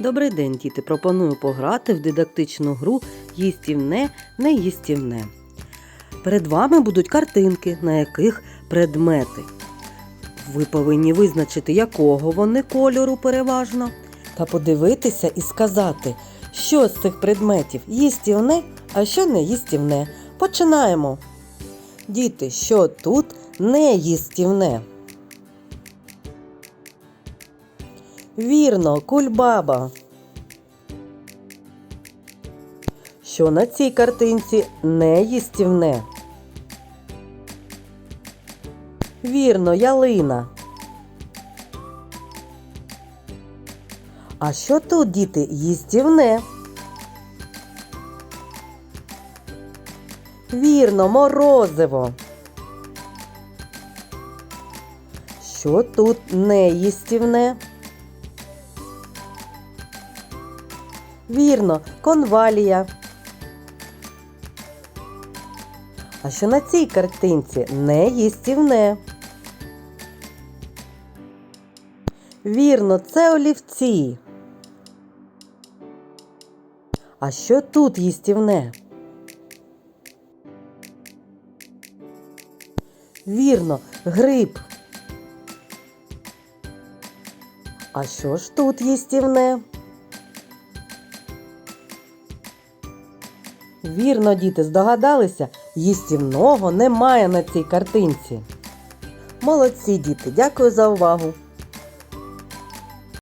Добрий день, діти! Пропоную пограти в дидактичну гру їстівне, неїстівне. Перед вами будуть картинки, на яких предмети. Ви повинні визначити, якого вони кольору переважно, та подивитися і сказати, що з цих предметів їстівне, а що не їстівне. Починаємо. Діти, що тут не їстівне? Вірно, кульбаба. Що на цій картинці не їстівне? Вірно, ялина. А що тут, діти, їстівне? Вірно, морозиво. Що тут не їстівне? Вірно, конвалія. А що на цій картинці не їстівне? Вірно, це олівці. А що тут їстівне? Вірно, гриб. А що ж тут їстівне? Вірно, діти, здогадалися, їстівного немає на цій картинці. Молодці, діти, дякую за увагу!